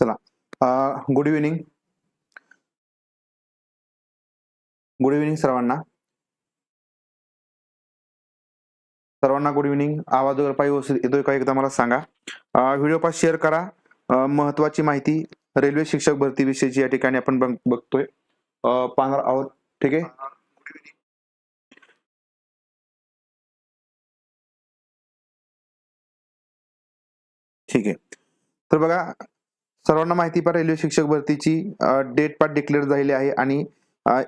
चला. Good evening good evening सर्वांना. सर्वांना गुड इव्हिनिंग आवाज वगैरे पाहिजे येतोय का एकदा मला सांगा. व्हिडिओ पास शेअर करा. महत्वाची माहिती रेल्वे शिक्षक भरती विषयीची या ठिकाणी आपण बघ- बघतोय. पाहणार आहोत. ठीक आहे? ठीक आहे. तर बघा सर्वांना माहिती पा रेल्वे शिक्षक भरतीची डेट पाठ डिक्लेअर झालेली आहे आणि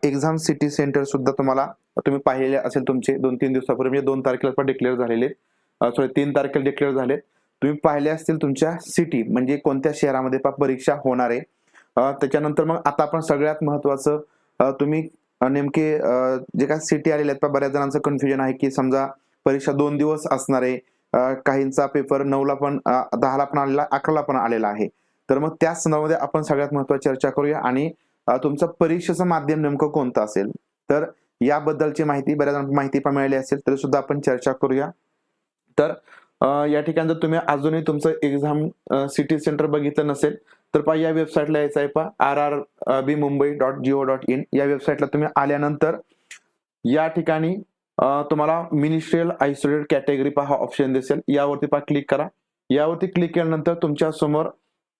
एक्झाम सिटी सेंटर सुद्धा तुम्हाला तुम्ही पाहिलेले असेल तुमचे दोन तीन दिवसापूर्वी म्हणजे दोन तारखेला पण डिक्लेअर झालेले. सॉरी तीन तारखेला डिक्लेअर झाले. तुम्ही पाहिले असतील तुमच्या सिटी म्हणजे कोणत्या शहरामध्ये पा परीक्षा होणार आहे. त्याच्यानंतर मग आता आपण सगळ्यात महत्वाचं तुम्ही नेमके जे काय सिटी आलेले आहेत बऱ्याच जणांचं कन्फ्युजन आहे की समजा परीक्षा दोन दिवस असणार आहे. काहींचा पेपर नऊला पण दहाला पण आलेला अकराला पण आलेला आहे. तर मग त्या संदर्भामध्ये आपण सगळ्यात महत्वाची चर्चा करूया. आणि तुमचं परीक्षेचं माध्यम नेमकं कोणतं असेल? तर याबद्दलची माहिती बऱ्याच माहिती पण मिळाली असेल तरी सुद्धा आपण चर्चा करूया. तर या ठिकाणी जर तुम्ही अजूनही तुमचं एक्झाम सिटी सेंटर बघितलं नसेल तर पहा या वेबसाईटला यायचं आहे पहा R R B Mumbai dot gov dot in या वेबसाईटला तुम्ही आल्यानंतर या ठिकाणी तुम्हाला मिनिस्ट्रियल आयसोलेटेड कॅटेगरी पहा ऑप्शन दिसेल. यावरती पहा क्लिक करा. यावरती क्लिक केल्यानंतर तुमच्यासमोर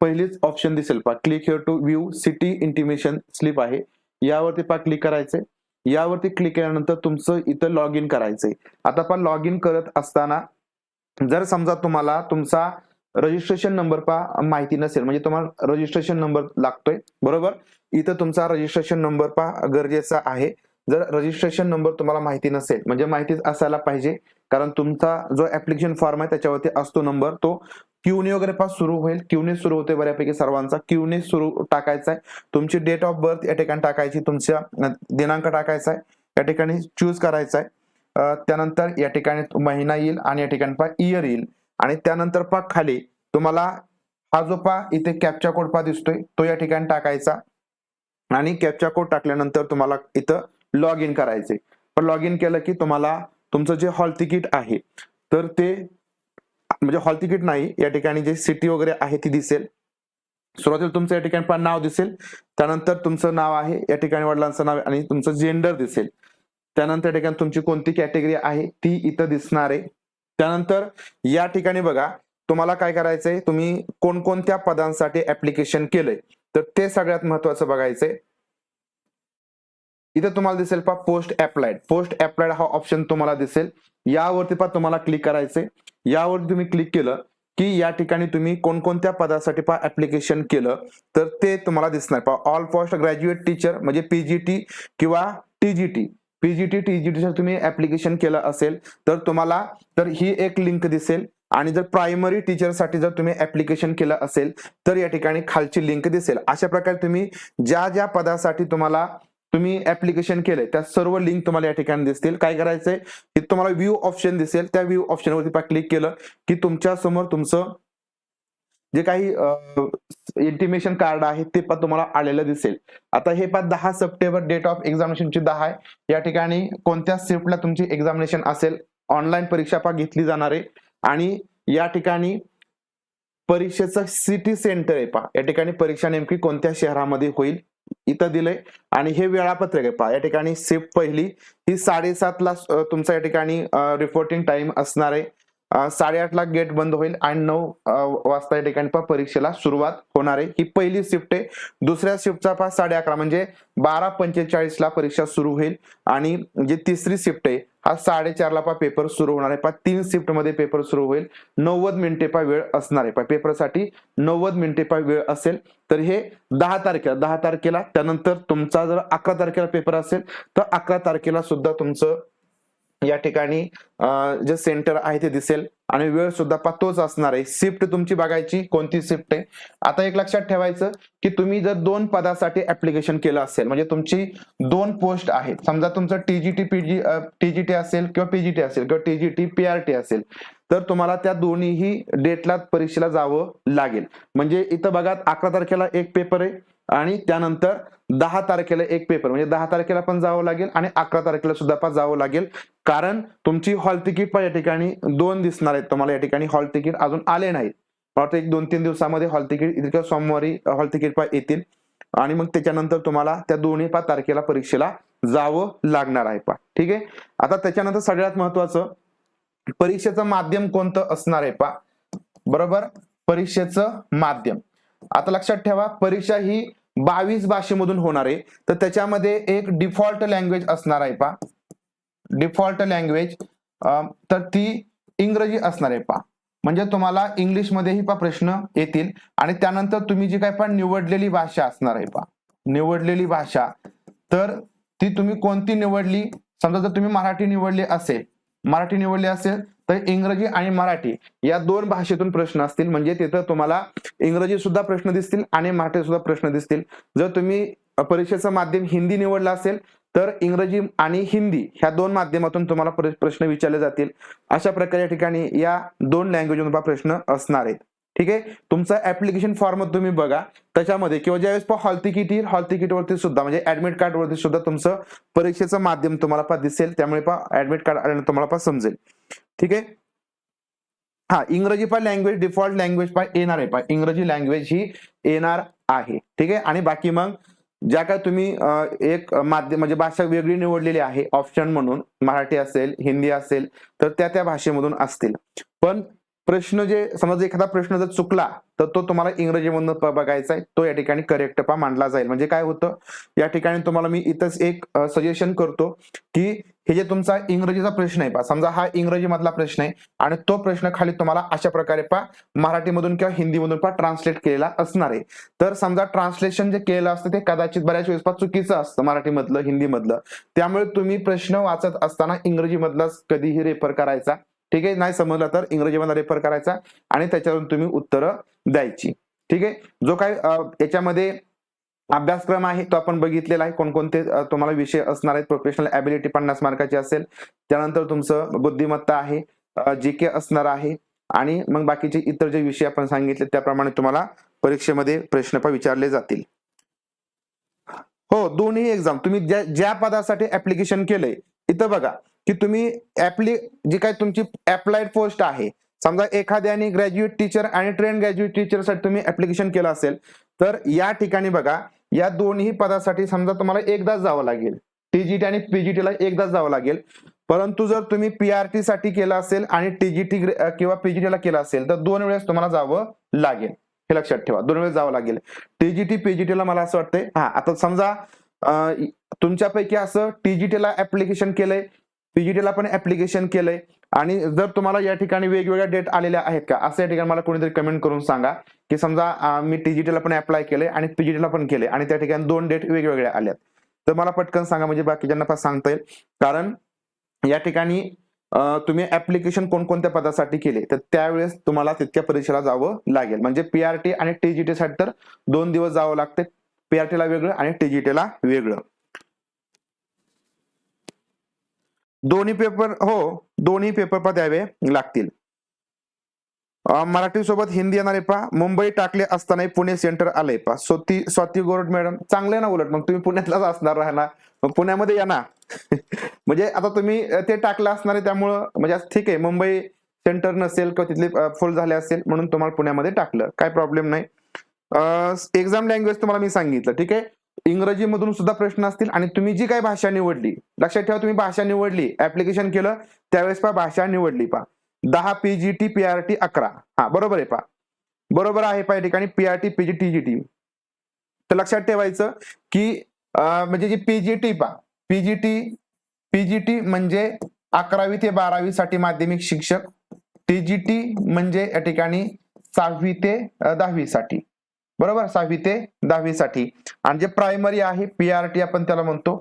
पहिलीच ऑप्शन दिसेल. पहा click here to view city intimation slip आहे. यावरती पहा क्लिक करायचंय. यावरती क्लिक केल्यानंतर तुमचं इथं लॉग इन करायचंय. आता पण लॉग इन करत असताना जर समजा तुम्हाला तुमचा रजिस्ट्रेशन नंबर पा माहिती नसेल म्हणजे तुम्हाला रजिस्ट्रेशन नंबर लागतोय बरोबर? इथं तुमचा रजिस्ट्रेशन नंबर पा गरजेचा आहे. जर रजिस्ट्रेशन नंबर तुम्हाला माहिती नसेल म्हणजे माहितीच असायला पाहिजे कारण तुमचा जो ऍप्लिकेशन फॉर्म आहे त्याच्यावरती असतो नंबर तो क्यूने वगैरे पास सुरू होईल. क्यूने सुरू होते बऱ्यापैकी सर्वांचा. क्यूने सुरू टाकायचा आहे तुमची डेट ऑफ बर्थ या ठिकाणी टाकायची. तुमच्या दिनांक टाकायचा आहे या ठिकाणी चूज करायचा आहे त्यानंतर या ठिकाणी महिना येईल आणि या ठिकाणी पा इयर येईल. आणि त्यानंतर पा खाली तुम्हाला हा जो पा इथे कॅप्चा कोड पा दिसतोय तो या ठिकाणी टाकायचा. आणि कॅप्चा कोड टाकल्यानंतर तुम्हाला इथं लॉग इन करायचे पण लॉग इन केलं की तुम्हाला तुमचं जे हॉल तिकीट आहे तर ते म्हणजे हॉल तिकीट नाही. या ठिकाणी जे सिटी वगैरे आहे ती दिसेल. सुरुवातीला तुमचं या ठिकाणी पण नाव दिसेल. त्यानंतर तुमचं नाव आहे या ठिकाणी वडिलांचं नाव आणि तुमचं जेंडर दिसेल. त्यानंतर या ठिकाणी तुमची कोणती कॅटेगरी आहे ती इथं दिसणार आहे. त्यानंतर या ठिकाणी बघा तुम्हाला काय करायचंय? तुम्ही कोणकोणत्या पदांसाठी ऍप्लिकेशन केलंय? तर ते सगळ्यात महत्वाचं बघायचंय. इथं तुम्हाला दिसेल पा पोस्ट अप्लाइड पोस्ट अप्लाइड हा ऑप्शन तुम्हाला दिसेल. यावरती पा तुम्हाला क्लिक करायचे यावरती तुम्ही क्लिक केलं की या ठिकाणी तुम्ही कोणकोणत्या पदासाठी पा ऍप्लिकेशन केलं. तर ते तुम्हाला दिसणार. पा ऑल पोस्ट ग्रॅज्युएट टीचर म्हणजे पीजीटी किंवा टीजीटी पीजीटी टीजीटी जर तुम्ही ऍप्लिकेशन केलं असेल तर तुम्हाला तर ही एक लिंक दिसेल. आणि जर प्रायमरी टीचरसाठी जर तुम्ही ऍप्लिकेशन केलं असेल तर या ठिकाणी खालची लिंक दिसेल. अशा प्रकारे तुम्ही ज्या ज्या पदासाठी तुम्हाला तुम्ही ऍप्लिकेशन केलंय त्या सर्व लिंक तुम्हाला या ठिकाणी दिसतील. काय करायचंय? की तुम्हाला व्ह्यू ऑप्शन दिसेल. त्या व्ह्यू ऑप्शनवरती क्लिक केलं की तुमच्यासमोर तुमचं जे काही इंटिमेशन कार्ड आहे ते पण तुम्हाला आलेलं दिसेल. आता हे पण दहा सप्टेंबर डेट ऑफ एक्झामिनेशनची दहा आहे. या ठिकाणी कोणत्या शिफ्टला तुमची एक्झामिनेशन असेल ऑनलाईन परीक्षा पा घेतली जाणार आहे. आणि या ठिकाणी परीक्षेचं सिटी सेंटर आहे पहा. या ठिकाणी परीक्षा नेमकी कोणत्या शहरामध्ये होईल? इथं दिलंय. आणि हे वेळापत्रक आहे पहा या ठिकाणी शिफ्ट पहिली. ही साडेसातला तुमचा या ठिकाणी रिपोर्टिंग टाइम असणार आहे. साडेआठला गेट बंद होईल आणि नऊ वाजता या ठिकाणी पहा परीक्षेला सुरुवात होणार आहे. ही पहिली शिफ्ट आहे. दुसऱ्या शिफ्टचा पहा साडे अकरा म्हणजे बारा पंचेचाळीसला परीक्षा सुरू होईल. आणि जी तिसरी शिफ्ट आहे हा साडेचारला पा पेपर सुरू होणार आहे. पा तीन शिफ्टमध्ये पेपर सुरू होईल. नव्वद मिनिटे पा वेळ असणार आहे. पा पेपरसाठी नव्वद मिनिटे पा वेळ असेल. तर हे दहा तारखेला दहा तारखेला त्यानंतर तुमचा जर अकरा तारखेला पेपर असेल तर अकरा तारखेला सुद्धा तुमचं या ठिकाणी जे सेंटर आहे ते दिसेल. आणि वेळ सुद्धा पा तोच असणार आहे. शिफ्ट तुमची बघायची कोणती शिफ्ट आहे. आता एक लक्षात ठेवायचं की तुम्ही जर दोन पदासाठी ऍप्लिकेशन केलं असेल म्हणजे तुमची दोन पोस्ट आहेत. समजा तुमचं टीजीटी पीजी टीजीटी असेल किंवा पीजीटी असेल किंवा टीजीटी पीआरटी असेल तर तुम्हाला त्या दोन्हीही डेटला परीक्षेला जावं लागेल. म्हणजे इथं बघा अकरा तारखेला एक पेपर आहे. आणि त्यानंतर दहा तारखेला एक पेपर म्हणजे दहा तारखेला पण जावं लागेल आणि अकरा तारखेला सुद्धा पण जावं लागेल. कारण तुमची हॉल तिकीट पण या ठिकाणी दोन दिसणार आहेत. तुम्हाला या ठिकाणी हॉल तिकीट अजून आले नाहीत. वाटतं एक दोन तीन दिवसामध्ये हॉल तिकीट इतकं सोमवारी हॉल तिकीट पण येतील. आणि मग त्याच्यानंतर तुम्हाला त्या दोन्ही पाच तारखेला परीक्षेला जावं लागणार आहे पा ठीक आहे? आता त्याच्यानंतर सगळ्यात महत्वाचं परीक्षेचं माध्यम कोणतं असणार आहे पा बरोबर? परीक्षेचं माध्यम. आता लक्षात ठेवा परीक्षा ही बावीस भाषेमधून होणार आहे. तर त्याच्यामध्ये एक डिफॉल्ट लँग्वेज असणार आहे पा डिफॉल्ट लँग्वेज तर ती इंग्रजी असणार आहे पा म्हणजे तुम्हाला इंग्लिशमध्येही पा प्रश्न येतील. आणि त्यानंतर तुम्ही जी काय पा निवडलेली भाषा असणार आहे पा निवडलेली भाषा. तर ती तुम्ही कोणती निवडली? समजा जर तुम्ही मराठी निवडली असेल. मराठी निवडली असेल तर इंग्रजी आणि मराठी या दोन भाषेतून प्रश्न असतील. म्हणजे तिथं तुम्हाला इंग्रजी सुद्धा प्रश्न दिसतील आणि मराठी सुद्धा प्रश्न दिसतील. जर तुम्ही परीक्षेचं माध्यम हिंदी निवडलं असेल तर इंग्रजी आणि हिंदी ह्या दोन माध्यमातून तुम्हाला प्रश्न विचारले जातील. अशा प्रकारे या ठिकाणी या दोन लँग्वेजमधून प्रश्न असणार आहेत ठीक आहे? तुमचा ऍप्लिकेशन फॉर्म तुम्ही बघा. त्याच्यामध्ये किंवा ज्यावेळेस हॉल तिकीट येईल. हॉल तिकीटवरती सुद्धा म्हणजे ऍडमिट कार्ड वरती सुद्धा तुमचं परीक्षेचं माध्यम तुम्हाला पा दिसेल. त्यामुळे पा ऍडमिट कार्ड आल्यानंतर तुम्हाला पा समजेल. ठीक आहे? हा इंग्रजी पण लँग्वेज डिफॉल्ट लँग्वेज पण येणार आहे. पण इंग्रजी लँग्वेज ही येणार आहे. ठीक आहे? आणि बाकी मग ज्या काय तुम्ही एक माध्यम म्हणजे भाषा वेगळी निवडलेली आहे ऑप्शन म्हणून मराठी असेल हिंदी असेल तर त्या त्या भाषेमधून असतील. पण प्रश्न जे समज एखादा प्रश्न जर चुकला तर तो तुम्हाला इंग्रजीमधून बघायचा आहे. तो या ठिकाणी करेक्ट पा मांडला जाईल. म्हणजे काय होतं? या ठिकाणी तुम्हाला मी इथंच एक सजेशन करतो की हे जे तुमचा इंग्रजीचा प्रश्न आहे पा समजा हा इंग्रजी मधला प्रश्न आहे आणि तो प्रश्न खाली तुम्हाला अशा प्रकारे पा मराठीमधून किंवा हिंदीमधून पा ट्रान्सलेट केलेला असणार आहे. तर समजा ट्रान्सलेशन जे केलं असतं ते कदाचित बऱ्याच वेळेस पा चुकीचं असतं मराठीमधलं हिंदीमधलं. त्यामुळे तुम्ही प्रश्न वाचत असताना इंग्रजीमधलाच कधीही रेफर करायचा. ठीक आहे? नाही समजलं तर इंग्रजीमधला रेफर करायचा आणि त्याच्यावरून तुम्ही उत्तरं द्यायची. ठीक आहे? जो काय याच्यामध्ये अभ्यासक्रम आहे तो आपण बघितलेला आहे. कोणकोणते तुम्हाला विषय असणार आहेत? प्रोफेशनल ॲबिलिटी पन्नास मार्काची असेल. त्यानंतर तुमचं बुद्धिमत्ता आहे जी के असणार आहे. आणि मग बाकीचे इतर जे विषय आपण सांगितले त्याप्रमाणे तुम्हाला परीक्षेमध्ये प्रश्न पण विचारले जातील. हो दोन्ही एक्झाम तुम्ही ज्या ज्या पदासाठी ऍप्लिकेशन केलंय इथं बघा की तुम्ही ऍप्ली जी काय तुमची अप्लाइड पोस्ट आहे समजा एखाद्याने ग्रॅज्युएट टीचर आणि ट्रेन ग्रॅज्युएट टीचरसाठी तुम्ही ऍप्लिकेशन केलं असेल तर या ठिकाणी बघा या दोन्ही पदासाठी समजा तुम्हाला एकदाच जावं लागेल. टीजीटी आणि पीजीटीला एकदाच जावं लागेल. परंतु जर तुम्ही पीआरटी साठी केलं असेल आणि टीजीटी किंवा पीजीटीला केलं असेल तर दोन वेळेस तुम्हाला जावं लागेल. हे लक्षात ठेवा. दोन वेळेस जावं लागेल. टीजीटी पीजीटीला मला असं वाटतंय हा आता समजा तुमच्यापैकी असं टीजीटीला ऍप्लिकेशन केलंय पीजीटीला पण ऍप्लिकेशन केलंय. आणि जर तुम्हाला या ठिकाणी वेगवेगळ्या डेट आलेल्या आहेत का असं या ठिकाणी मला कोणीतरी कमेंट करून सांगा की समजा मी टीजीटी ला पण अप्लाय केले आणि पीजीटी ला पण केले आणि त्या ठिकाणी दोन डेट वेगवेगळ्या आल्यात. तर मला पटकन सांगा म्हणजे बाकीच्यांना पण सांगता येईल. कारण या ठिकाणी तुम्ही ऍप्लिकेशन कोणकोणत्या पदासाठी केले तर त्यावेळेस तुम्हाला तितक्या परीक्षेला जावं लागेल. म्हणजे पीआरटी आणि टीजीटी साठी तर दोन दिवस जावं लागते पीआरटी ला वेगळं आणि टीजीटी ला वेगळं. दोन्ही पेपर हो दोन्ही पेपर पा द्यावे लागतील. मराठी सोबत हिंदी येणार आहे पा मुंबई टाकले असताना पुणे सेंटर आलंय पा. स्वाती स्वाती गोरड मॅडम चांगले ना उलट मग तुम्ही पुण्यातलाच असणार राहणार मग पुण्यामध्ये या ना. म्हणजे आता तुम्ही ते टाकलं असणार आहे त्यामुळं म्हणजे ठीक आहे मुंबई सेंटर नसेल किंवा तिथले फुल झाले असेल म्हणून तुम्हाला पुण्यामध्ये टाकलं. काय प्रॉब्लेम नाही. एक्झाम लँग्वेज तुम्हाला मी सांगितलं ठीक आहे? इंग्रजीमधून सुद्धा प्रश्न असतील आणि तुम्ही जी काही भाषा निवडली लक्षात ठेवा तुम्ही भाषा निवडली ऍप्लिकेशन केलं त्यावेळेस पा भाषा निवडली पा दहा पीजीटी टी अकरा. हा बरोबर आहे पा बरोबर आहे पा या ठिकाणी पीआरटी पीजी टी तर लक्षात ठेवायचं की म्हणजे जी पीजीटी पा पीजीटी पीजीटी म्हणजे अकरावी ते बारावी साठी माध्यमिक शिक्षक. टीजीटी म्हणजे या ठिकाणी सहावी ते दहावी साठी. बरोबर? सहावी ते दहावी साठी आणि जे प्रायमरी आहे पीआरटी आपण त्याला म्हणतो.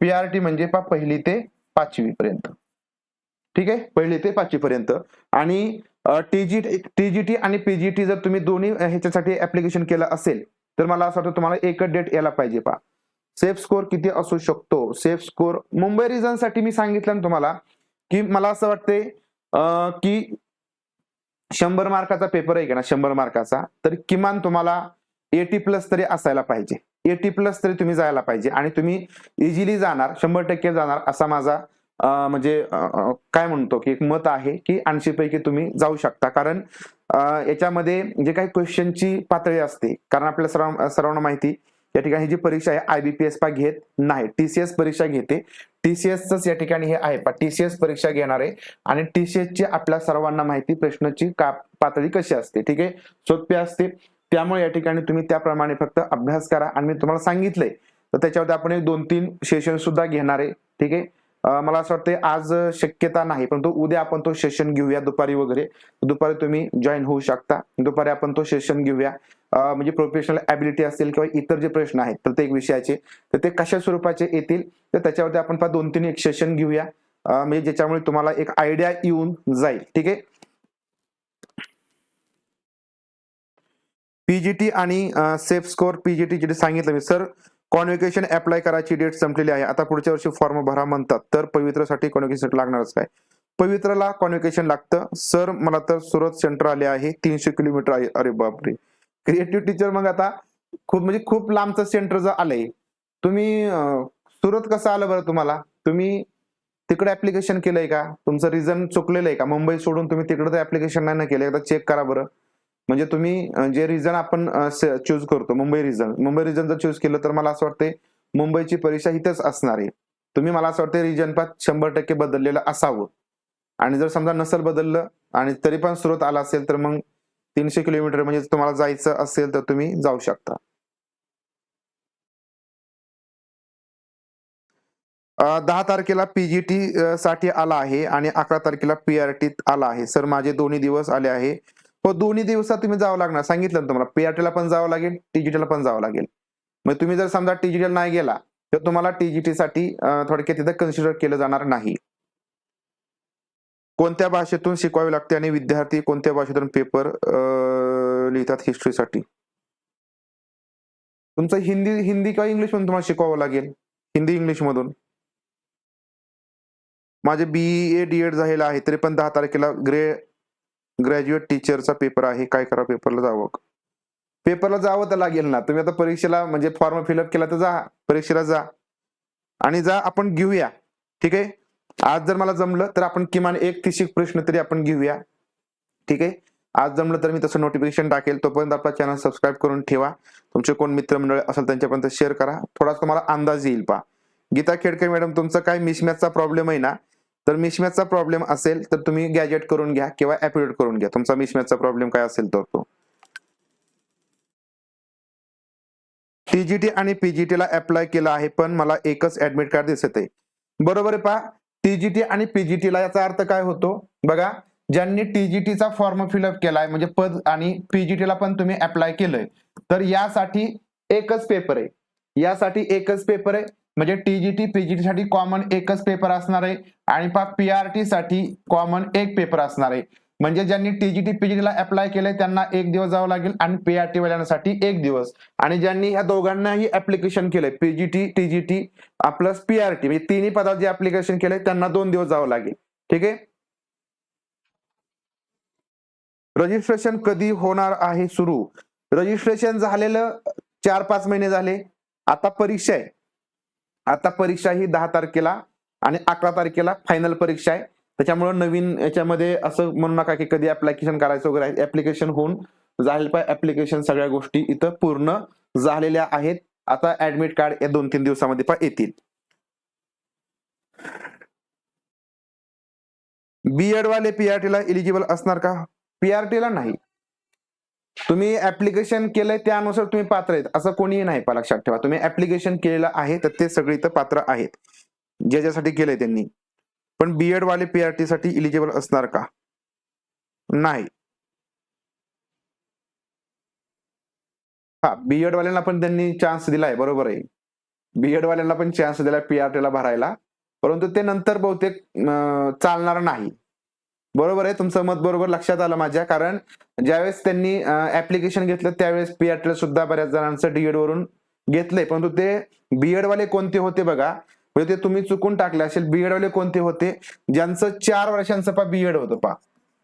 पीआरटी म्हणजे पा पहिली ते पाचवी पर्यंत ठीक आहे? पहिली ते पाचवी पर्यंत आणि टीजी टीजीटी आणि पीजीटी जर तुम्ही दोन्ही ह्याच्यासाठी ऍप्लिकेशन केलं असेल तर मला असं वाटतं तुम्हाला एकच डेट यायला पाहिजे पा सेफ स्कोर किती असू शकतो? सेफ स्कोर मुंबई रिझनसाठी मी सांगितलं ना तुम्हाला की मला असं वाटतंय की शंभर मार्काचा पेपर आहे का ना शंभर मार्काचा तर किमान तुम्हाला एटी प्लस तरी असायला पाहिजे. एटी प्लस तरी तुम्ही जायला पाहिजे. आणि तुम्ही इझिली जाणार शंभर टक्के जाणार असा माझा म्हणजे काय म्हणतो की एक मत आहे की ऐंशी पैकी तुम्ही जाऊ शकता. कारण याच्यामध्ये जे काही क्वेश्चनची पातळी असते कारण आपल्या सर्व सर्वांना माहिती या ठिकाणी ही जी परीक्षा आहे आयबीपीएस पा घेत नाही. टीसीएस परीक्षा घेते. टीसीएसच या ठिकाणी हे आहे. टीसीएस परीक्षा घेणार आहे. आणि टीसीएस ची आपल्या सर्वांना माहिती प्रश्नाची का पातळी कशी असते? ठीक आहे? सोपी असते. त्यामुळे या ठिकाणी तुम्ही त्याप्रमाणे फक्त अभ्यास करा. आणि मी तुम्हाला सांगितलंय तर त्याच्यावरती आपण एक दोन तीन सेशन सुद्धा घेणार आहे. ठीक आहे? मला असं वाटतं आज शक्यता नाही परंतु उद्या आपण तो सेशन घेऊया दुपारी वगैरे. दुपारी तुम्ही जॉईन होऊ शकता. दुपारी आपण तो सेशन घेऊया. म्हणजे प्रोफेशनल ॲबिलिटी असतील किंवा इतर जे प्रश्न आहेत प्रत्येक विषयाचे. तर ते कशा स्वरूपाचे येतील तर त्याच्यावरती आपण पहा दोन तीन एक सेशन घेऊया. म्हणजे ज्याच्यामुळे तुम्हाला एक आयडिया येऊन जाईल. ठीक आहे? पीजीटी आणि सेफ स्कोर पीजीटी जे सांगितलं मी. सर कॉन्व्हिकेशन अप्लाय करायची डेट संपलेली आहे. आता पुढच्या वर्षी फॉर्म भरा म्हणतात. तर पवित्रसाठी कॉन्व्हिकेशन लागणारच काय? पवित्रला कॉन्व्हिकेशन लागतं. सर मला तर सुरत सेंटर आले आहे. तीनशे किलोमीटर आहे. अरे बापरे. क्रिएटिव्ह टीचर मग आता खूप म्हणजे खूप लांबचं सेंटर जर आलंय तुम्ही सुरत कसं आलं बरं तुम्हाला? तुम्ही तिकडे ऍप्लिकेशन केलंय का? तुमचं रिझन चुकलेलं आहे का? मुंबई सोडून तुम्ही तिकडे तर ऍप्लिकेशन नाही ना केलं? एकदा चेक करा बरं. म्हणजे तुम्ही जे रिझन आपण चूज करतो मुंबई रिझन मुंबई रिझन जर चूज केलं तर मला असं वाटतंय मुंबईची परीक्षा इथेच असणार आहे. तुम्ही मला असं वाटतं रिजन पाच शंभर टक्के बदललेलं असावं. आणि जर समजा नसल बदललं आणि तरी पण स्रोत आला असेल तर मग तीनशे किलोमीटर म्हणजे तुम्हाला जायचं असेल तर तुम्ही जाऊ शकता. दहा तारखेला पीजीटी साठी आला आहे आणि अकरा तारखेला पीआरटी आला आहे. सर माझे दोन्ही दिवस आले आहे. हो दोन्ही दिवसात तुम्ही जावं लागणार. सांगितलं ना तुम्हाला. पीआरटीला पण जावं लागेल टीजीटीला पण जावं लागेल. मग तुम्ही जर समजा टीजीटीला नाही गेला तर तुम्हाला टीजीटीसाठी थोडक्यात तिथं कन्सिडर केलं जाणार नाही. कोणत्या भाषेतून शिकवावे लागते आणि विद्यार्थी कोणत्या भाषेतून पेपर लिहितात हिस्ट्रीसाठी तुमचं हिंदी हिंदी किंवा इंग्लिश मधून तुम्हाला शिकवावं लागेल. हिंदी इंग्लिश मधून माझे बी ए डी एड झालेलं आहे तरी पण दहा तारखेला ग्रे ग्रॅज्युएट टीचरचा पेपर आहे काय करा पेपरला जावं. पेपरला जावं तर लागेल ना. तुम्ही आता परीक्षेला म्हणजे फॉर्म फिलअप केला तर जा. परीक्षेला जा. आणि जा आपण घेऊया. ठीक आहे? आज जर मला जमलं तर आपण किमान एक तिशी प्रश्न तरी आपण घेऊया. ठीक आहे? आज जमलं तर मी तसं नोटिफिकेशन टाकेल. तोपर्यंत आपला चॅनल सबस्क्राईब करून ठेवा. तुमचे कोण मित्रमंडळ असेल त्यांच्यापर्यंत शेअर करा. थोडा तुम्हाला अंदाज येईल पा गीता खेडकर मॅडम तुमचा काय मिसमॅचचा प्रॉब्लेम आहे ना? तर मिसमॅचचा प्रॉब्लेम असेल तर तुम्ही गॅजेट करून घ्या किंवा ऍपिडेट करून घ्या. तुमचा मिसमॅचचा प्रॉब्लेम काय असेल तर तो टीजीटी आणि पीजीटी ला अप्लाय केला आहे पण मला एकच ऍडमिट कार्ड दिसत आहे बरोबर आहे पा? टीजीटी आणि पीजीटी ला याचा अर्थ काय होतो? बघा ज्यांनी टीजीटीचा फॉर्म फिलअप केलाय म्हणजे पद आणि पीजीटी ला पण तुम्ही अप्लाय केलंय. तर यासाठी एकच पेपर आहे. यासाठी एकच पेपर आहे. म्हणजे टीजीटी पीजीटी साठी कॉमन एकच पेपर असणार आहे आणि पा टी साठी कॉमन एक पेपर असणार आहे. म्हणजे ज्यांनी टीजीटी पीजीटी ला अप्लाय केलंय त्यांना एक दिवस जावं लागेल आणि पीआरटी वाल्यांसाठी एक दिवस. आणि ज्यांनी ह्या दोघांनाही ऍप्लिकेशन केलंय पीजीटी टीजीटी प्लस पीआरटी म्हणजे तिन्ही पदात जे ऍप्लिकेशन केलंय त्यांना दोन दिवस जावं लागेल. ठीक आहे? रजिस्ट्रेशन कधी होणार आहे सुरू? रजिस्ट्रेशन झालेलं चार पाच महिने झाले. आता परीक्षा आहे. आता परीक्षा ही दहा तारखेला आणि अकरा तारखेला फायनल परीक्षा आहे. त्याच्यामुळे नवीन याच्यामध्ये असं म्हणू नका की कधी ऍप्लिकेशन करायचं वगैरे आहे. ऍप्लिकेशन होऊन झालेलं पाहिजे ऍप्लिकेशन सगळ्या गोष्टी इथं पूर्ण झालेल्या आहेत. आता ऍडमिट कार्ड या दोन तीन दिवसामध्ये पण येतील. बीएड वाले पीआरटीला ला असणार का? पीआरटीला नाही. तुम्ही ऍप्लिकेशन केलंय त्यानुसार तुम्ही पात्र आहेत. असं कोणीही नाही पा लक्षात ठेवा. तुम्ही ऍप्लिकेशन केलेलं आहे तर ते सगळे इथं पात्र आहेत. ज्याच्यासाठी केलंय त्यांनी. पण बीएड वाले पीआरटी साठी इलिजिबल असणार का? नाही. हा बीएड वाल्यांना पण त्यांनी चान्स दिलाय. बरोबर आहे. बीएड वाल्यांना पण चान्स दिलाय पीआरटीला भरायला. परंतु ते नंतर बहुतेक चालणार नाही. बरोबर आहे तुमचं मत बरोबर लक्षात आलं माझ्या. कारण ज्यावेळेस त्यांनी ऍप्लिकेशन घेतलं त्यावेळेस पीआरटीला सुद्धा बऱ्याच जणांचं डीएड वरून घेतलंय. परंतु ते बीएड वाले कोणते होते बघा? म्हणजे ते तुम्ही चुकून टाकले असेल बीएड वाले कोणते होते? ज्यांचं चार वर्षांचं पा बीएड होतं पा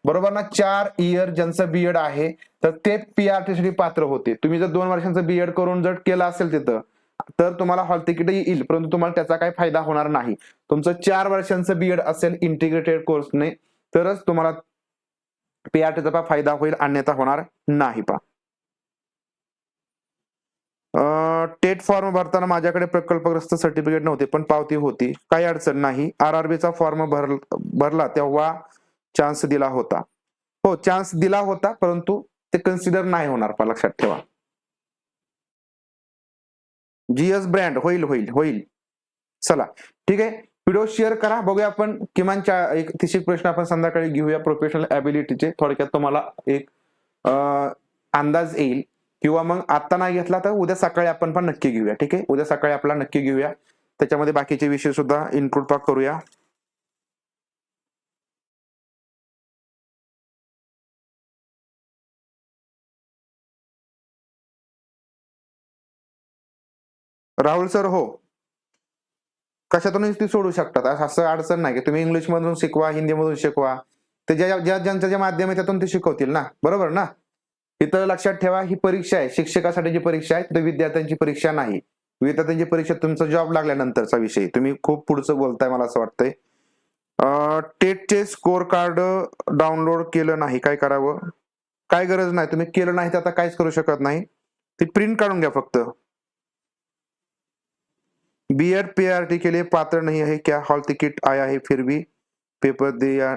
बरोबर ना? चार इयर ज्यांचं बीएड आहे तर ते पीआरटी साठी पात्र होते. तुम्ही जर दोन वर्षांचं बीएड करून जर केलं असेल तिथं तर तुम्हाला हॉल तिकीट येईल. परंतु तुम्हाला त्याचा काही फायदा होणार नाही. तुमचं चार वर्षांचं बीएड असेल इंटिग्रेटेड कोर्सने तरच तुम्हाला पीआरटीचा पा फायदा होईल अन्यथा होणार नाही पा टेट फॉर्म भरताना माझ्याकडे प्रकल्पग्रस्त सर्टिफिकेट नव्हते पण पावती होती. काही अडचण नाही. आर चा फॉर्म भर भरला तेव्हा चान्स दिला होता. हो चान्स दिला होता परंतु ते कन्सिडर नाही होणार पा लक्षात ठेवा. जीएस ब्रँड होईल होईल होईल. चला ठीक आहे? व्हिडिओ शेअर करा. बघूया आपण किमान चा- एक तिशी प्रश्न आपण संध्याकाळी घेऊया. प्रोफेशनल ॲबिलिटीचे थोडक्यात तुम्हाला एक अंदाज येईल. किंवा मग आता नाही घेतला तर उद्या सकाळी आपण पण नक्की घेऊया. ठीक आहे? उद्या सकाळी आपला नक्की घेऊया. त्याच्यामध्ये बाकीचे विषय सुद्धा इन्क्लूड करूया. राहुल सर हो. कशातूनच ती सोडू शकतात. असं- अडचण नाही की तुम्ही इंग्लिशमधून शिकवा हिंदीमधून शिकवा. ते ज्या ज्या ज्यांचं जे माध्यम आहे त्यातून ते शिकवतील ना? बरोबर ना? इथं लक्षात ठेवा ही परीक्षा आहे. शिक्षकासाठी जी परीक्षा आहे ती विद्यार्थ्यांची परीक्षा नाही. विद्यार्थ्यांची परीक्षा तुमचा जॉब लागल्यानंतरचा विषय. तुम्ही खूप पुढचं बोलताय मला असं वाटतंय. टेटचे स्कोर कार्ड डाउनलोड केलं नाही. काय करावं? काय गरज नाही. तुम्ही केलं नाही तर आता काहीच करू शकत नाही. ती प्रिंट काढून घ्या फक्त. B Ed P R T के लिए पात्र नहीं है क्या? हॉल तिकीट आया है फिर भी पेपर दिया।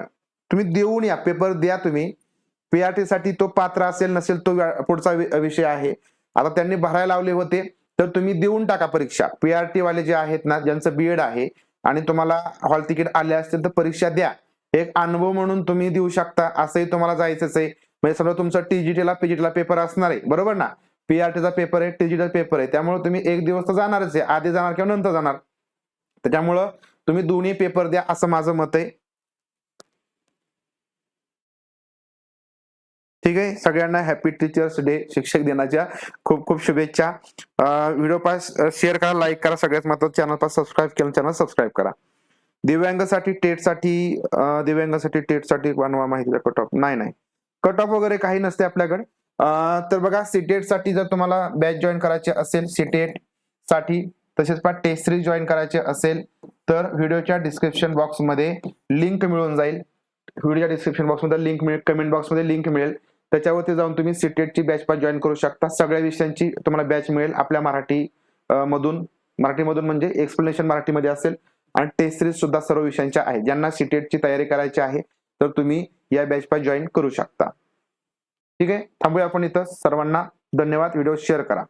तुम्ही देऊन या पेपर द्या तुम्ही. पीआरटी साठी तो पात्र असेल नसेल तो पुढचा वि- विषय आहे. आता त्यांनी भरायला लावले होते तर तुम्ही देऊन टाका परीक्षा. पीआरटी वाले जे आहेत ना ज्यांचं बीएड आहे आणि तुम्हाला हॉल तिकीट आले असतील तर परीक्षा द्या. एक अनुभव म्हणून तुम्ही देऊ शकता असंही तुम्हाला जायचंच आहे. म्हणजे समजा तुमचं टीजीटीला पीजीटीला पेपर असणार आहे. बरोबर ना? पीआरटीचा पेपर आहे डिजिटल पेपर आहे. त्यामुळे तुम्ही एक दिवस तर जाणारच आहे. आधी जाणार किंवा नंतर जाणार. त्याच्यामुळं तुम्ही दोन्ही पेपर द्या असं माझं मत आहे. ठीक आहे? सगळ्यांना हॅपी टीचर्स डे शिक्षक दिनाच्या खूप खूप शुभेच्छा. व्हिडिओ पास शेअर करा लाईक करा. सगळ्यात महत्वाचं चॅनल पास सबस्क्राईब केलं चॅनल सबस्क्राईब करा. दिव्यांगासाठी टेटसाठी दिव्यांगासाठी टेटसाठी बनवा माहितीचा कट ऑफ नाही नाही. कट ऑफ वगैरे काही नसते आपल्याकडे. तर बघा सीटेटसाठी जर तुम्हाला बॅच जॉईन करायचे असेल सीटेटसाठी तसेच पहा टेस्ट सिरीज जॉईन करायचे असेल तर व्हिडिओच्या डिस्क्रिप्शन बॉक्समध्ये लिंक मिळून जाईल. व्हिडिओच्या डिस्क्रिप्शन बॉक्समध्ये लिंक मिळेल कमेंट बॉक्समध्ये लिंक मिळेल. त्याच्यावरती जाऊन तुम्ही सीटेटची बॅच पण जॉईन करू शकता. सगळ्या विषयांची तुम्हाला बॅच मिळेल आपल्या मराठी मधून. मराठीमधून म्हणजे एक्सप्लेनेशन मराठीमध्ये असेल. आणि टेस्ट सिरीज सुद्धा सर्व विषयांच्या आहेत. ज्यांना सीटेटची तयारी करायची आहे तर तुम्ही या बॅच पण जॉईन करू शकता. ठीक आहे? थांबूया आपण इथं. सर्वांना धन्यवाद. व्हिडिओ शेअर करा.